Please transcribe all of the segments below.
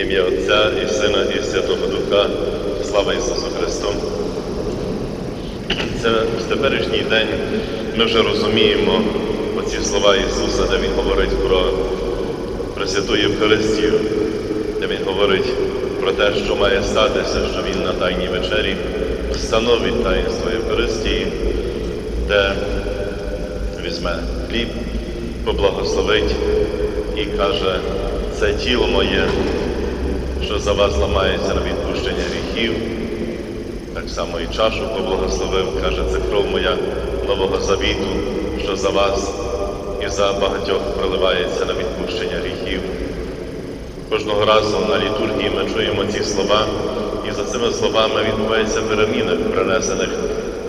Ім'я Отця і Сина, і Святого Духа. Слава Ісусу Христу! Це в теперішній день ми вже розуміємо оці слова Ісуса, де Він говорить про Пресвяту Євхаристію, де Він говорить про те, що має статися, що Він на Тайній вечері встановить таїнство Євхаристії, де візьме хліб, поблагословить і каже, це тіло моє, що за вас ламається на відпущення гріхів. Так само і чашу поблагословив, каже, це кров моя нового завіту, що за вас і за багатьох проливається на відпущення гріхів. Кожного разу на літургії ми чуємо ці слова, і за цими словами відбувається переміна принесених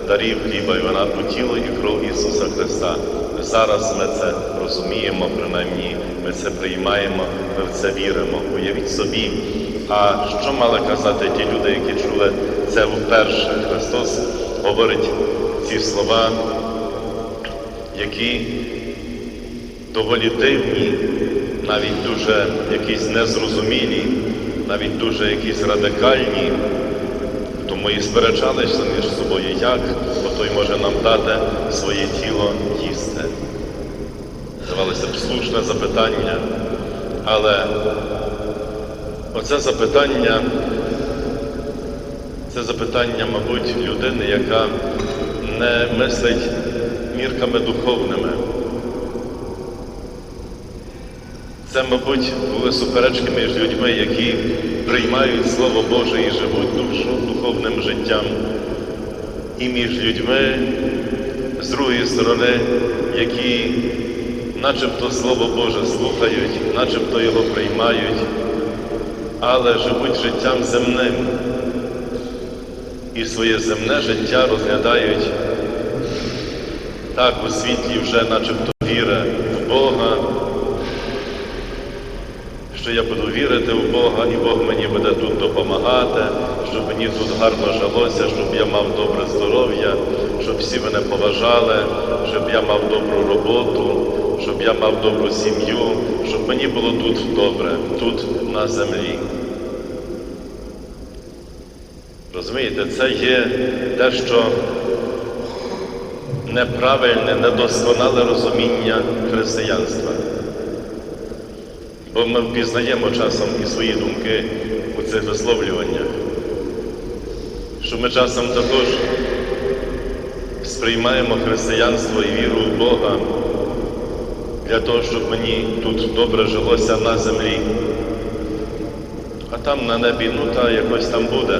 дарів хліба і вина у тіло і кров Ісуса Христа. Зараз ми це розуміємо, принаймні ми це приймаємо, ми в це віримо. Уявіть собі. А що мали казати ті люди, які чули це вперше? Христос говорить ці слова, які доволі дивні, навіть дуже якісь незрозумілі, навіть дуже якісь радикальні. Тому і сперечалися між собою, як бо той може нам дати своє тіло їсти. Здавалося б, слушне запитання, але оце запитання, це запитання, мабуть, людини, яка не мислить мірками духовними. Це, мабуть, були суперечки між людьми, які приймають Слово Боже і живуть душу духовним життям, і між людьми, з другої сторони, які начебто Слово Боже слухають, начебто його приймають, але живуть життям земним. І своє земне життя розглядають так у світлі вже начебто віри в Бога що я буду вірити в Бога, і Бог мені буде тут допомагати, щоб мені тут гарно жилося, щоб я мав добре здоров'я, щоб всі мене поважали, щоб я мав добру роботу, щоб я мав добру сім'ю, щоб мені було тут добре, тут на землі. Розумієте, це є те, що неправильне, недосконале розуміння християнства. Бо ми впізнаємо часом і свої думки у цих висловлюваннях, що ми часом також сприймаємо християнство і віру в Бога для того, щоб мені тут добре жилося на землі, а там на небі, ну та якось там буде.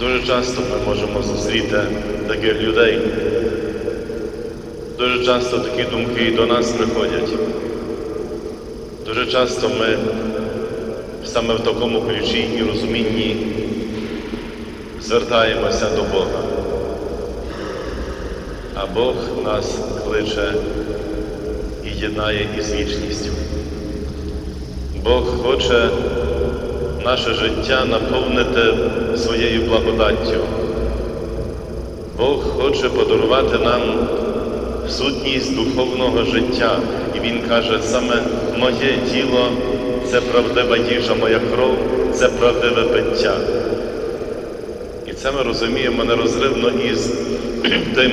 Дуже часто ми можемо зустріти таких людей. Дуже часто такі думки до нас приходять. Дуже часто ми саме в такому ключі і розумінні звертаємося до Бога. А Бог нас кличе і єднає із вічністю. Бог хоче наше життя наповнити своєю благодаттю. Бог хоче подарувати нам сутність духовного життя. І Він каже, саме моє тіло це правдива їжа, моя кров це правдиве пиття. І це ми розуміємо нерозривно із тим,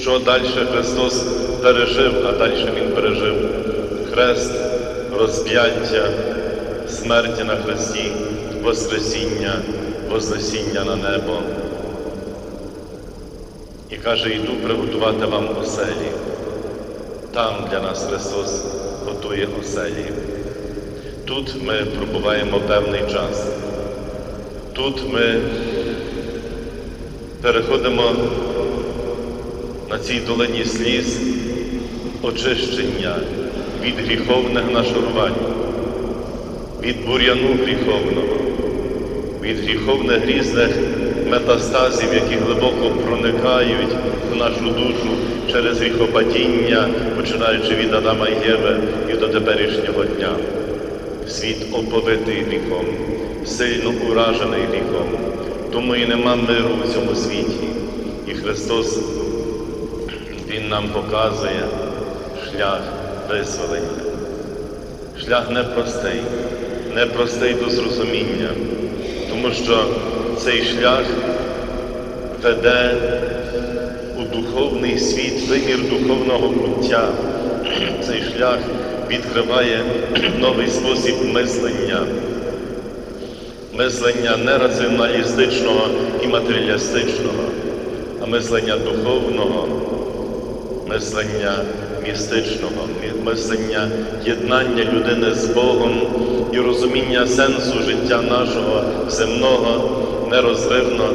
що далі Христос пережив, а далі Він пережив хрест, розп'яття, смерті на хресті, Воскресіння, Вознесіння на небо. І каже, йду приготувати вам оселі. Там для нас Христос готує оселі. Тут ми пробуваємо певний час. Тут ми переходимо на цій долині сліз очищення від гріховних нашарувань, від бур'яну гріховного, від гріховних різних метастазів, які глибоко проникають в нашу душу через гріхопадіння, починаючи від Адама і Єви і до теперішнього дня. Світ оповитий гріхом, сильно уражений гріхом, тому і нема миру в цьому світі. І Христос, Він нам показує шлях визволення. Шлях непростий, непростий до зрозуміння, тому що цей шлях веде у духовний світ, вимір духовного буття. Цей шлях відкриває новий спосіб мислення, мислення не раціоналістичного і матеріалістичного, а мислення духовного, мислення містичного, мислення єднання людини з Богом і розуміння сенсу життя нашого земного нерозривно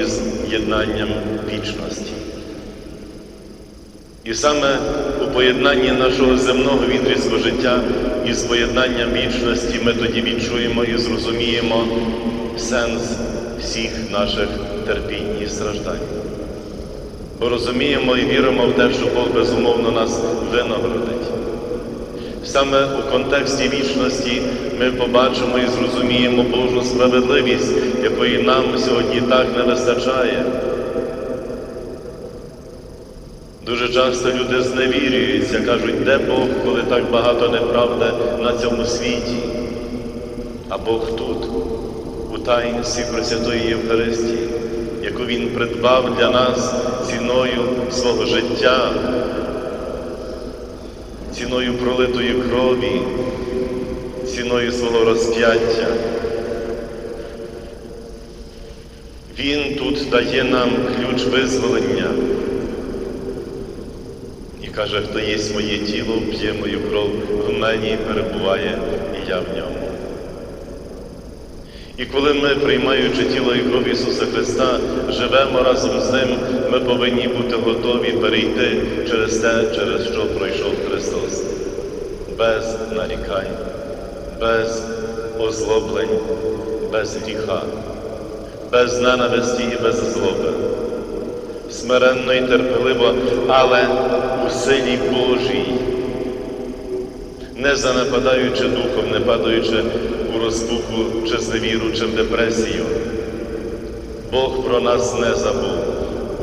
із єднанням вічності. І саме у поєднанні нашого земного відрізку життя із поєднанням вічності ми тоді відчуємо і зрозуміємо сенс всіх наших терпінь і страждань. Бо розуміємо і віримо в те, що Бог безумовно нас винагородить. Саме у контексті вічності ми побачимо і зрозуміємо Божу справедливість, якої нам сьогодні так не вистачає. Дуже часто люди зневірюються, кажуть, де Бог, коли так багато неправди на цьому світі. А Бог тут, у таїнстві Пресвятої Євхаристії, яку Він придбав для нас ціною свого життя, ціною пролитої крові, ціною свого розп'яття. Він тут дає нам ключ визволення і каже, хто їсть моє тіло, п'є мою кров, в мені перебуває і я в ньому. І коли ми, приймаючи тіло і кров Ісуса Христа, живемо разом з Ним, ми повинні бути готові перейти через те, через що пройшов Христос, без нарікань, без озлоблень, без гріха, без ненависті і без злоби. Смиренно і терпеливо, але у силі Божій, не занепадаючи духом, не падаючи у розпуху чи зневіру, чи в депресію. Бог про нас не забув.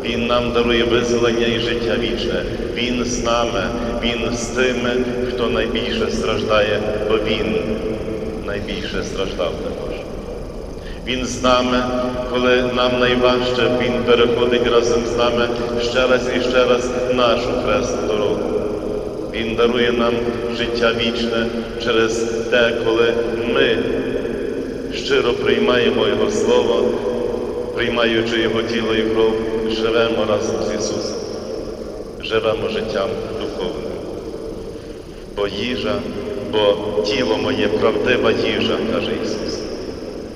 Він нам дарує визволення і життя вічне. Він з нами, Він з тими, хто найбільше страждає, бо Він найбільше страждав також. Він з нами, коли нам найважче, Він переходить разом з нами ще раз і ще раз нашу хресну дорогу. Він дарує нам життя вічне через те, коли ми щиро приймаємо Його Слово, приймаючи Його тіло і кров, живемо разом з Ісусом, живемо життям духовним. Бо їжа, бо тіло моє правдива їжа, каже Ісус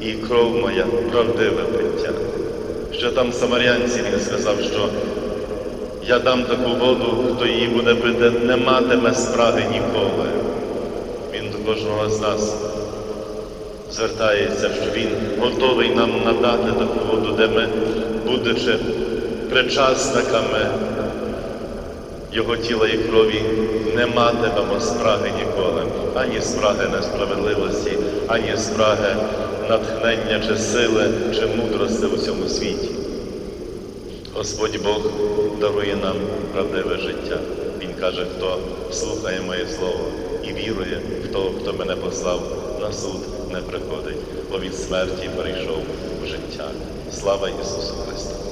і кров моя правдиве пиття. Що там самарянці він сказав, що я дам таку воду, хто її буде пити, не матиме спраги ніколи. Він до кожного з нас звертається, що Він готовий нам надати таку воду, де ми, будучи причасниками Його тіла і крові, не матимемо спраги ніколи, ані спраги несправедливості, ані спраги натхнення чи сили, чи мудрости у цьому світі. Господь Бог дарує нам правдиве життя. Він каже, хто слухає моє слово і вірує в того, хто мене послав, на суд не приходить, бо від смерті перейшов у життя. Слава Ісусу Христу!